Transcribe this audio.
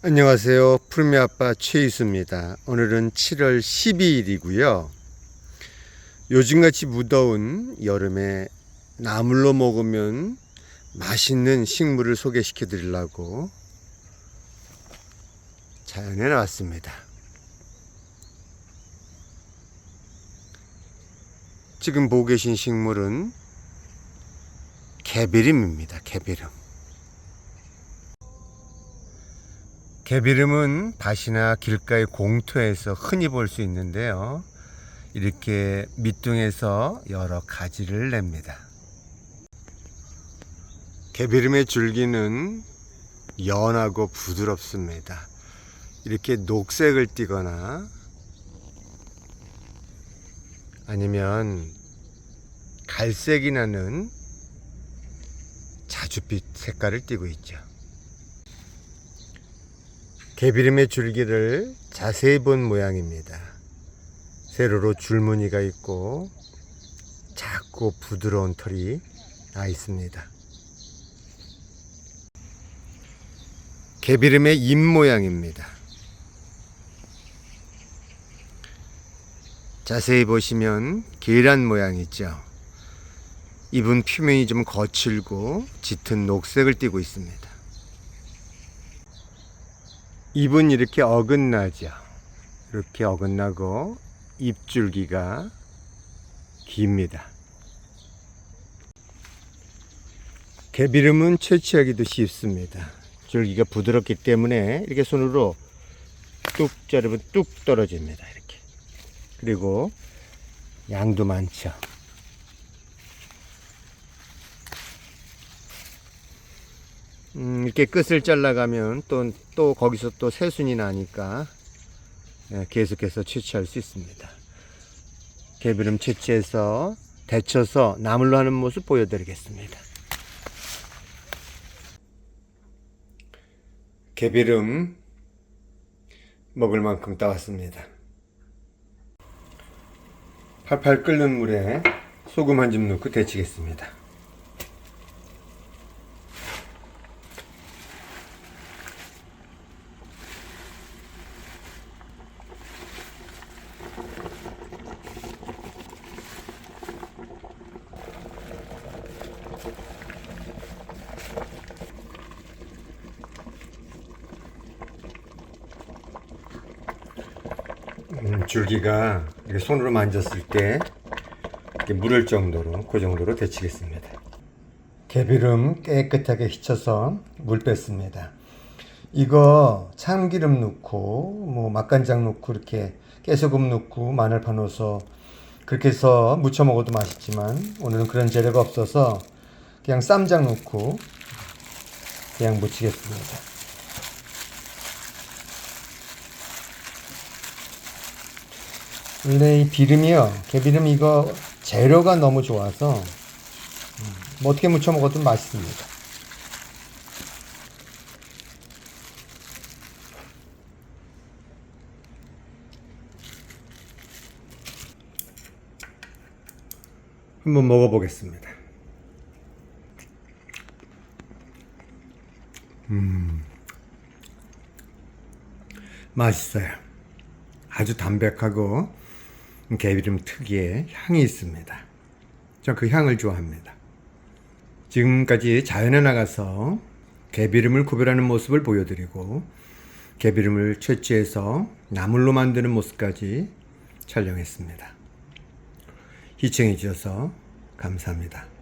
안녕하세요. 푸르미 아빠 최희수입니다. 오늘은 7월 12일이고요. 요즘같이 무더운 여름에 나물로 먹으면 맛있는 식물을 소개시켜 드리려고 자연에 나왔습니다. 지금 보고 계신 식물은 개비름입니다. 개비름. 개비름은 밭이나 길가의 공터에서 흔히 볼 수 있는데요. 이렇게 밑둥에서 여러 가지를 냅니다. 개비름의 줄기는 연하고 부드럽습니다. 이렇게 녹색을 띠거나 아니면 갈색이 나는 자줏빛 색깔을 띠고 있죠. 개비름의 줄기를 자세히 본 모양입니다. 세로로 줄무늬가 있고 작고 부드러운 털이 나 있습니다. 개비름의 잎 모양입니다. 자세히 보시면 계란 모양 있죠. 잎은 표면이 좀 거칠고 짙은 녹색을 띠고 있습니다. 잎은 이렇게 어긋나죠. 이렇게 어긋나고 잎줄기가 깁니다. 개비름은 채취하기도 쉽습니다. 줄기가 부드럽기 때문에 이렇게 손으로 뚝 자르면 뚝 떨어집니다. 이렇게. 그리고 양도 많죠. 음, 이렇게 끝을 잘라가면 또, 또 거기서 또 새순이 나니까 예, 계속해서 채취할 수 있습니다. 개비름 채취해서 데쳐서 나물로 하는 모습 보여드리겠습니다. 개비름 먹을 만큼 따왔습니다. 팔팔 끓는 물에 소금 한 줌 넣고 데치겠습니다. 음, 줄기가 이렇게 손으로 만졌을 때 이렇게 물을 정도로 그 정도로 데치겠습니다. 개비름 깨끗하게 휘쳐서 물 뺐습니다. 이거 참기름 넣고 뭐 맛간장 넣고 이렇게 깨소금 넣고 마늘파 넣어서 그렇게 해서 무쳐 먹어도 맛있지만 오늘은 그런 재료가 없어서 그냥 쌈장 넣고 그냥 무치겠습니다. 원래 이 비름이요. 개비름 이거 재료가 너무 좋아서 음, 뭐 어떻게 무쳐 먹어도 맛있습니다. 한번 먹어보겠습니다. 음, 맛있어요. 아주 담백하고 개비름 특유의 향이 있습니다. 전 그 향을 좋아합니다. 지금까지 자연에 나가서 개비름을 구별하는 모습을 보여드리고 개비름을 채취해서 나물로 만드는 모습까지 촬영했습니다. 시청해 주셔서 감사합니다.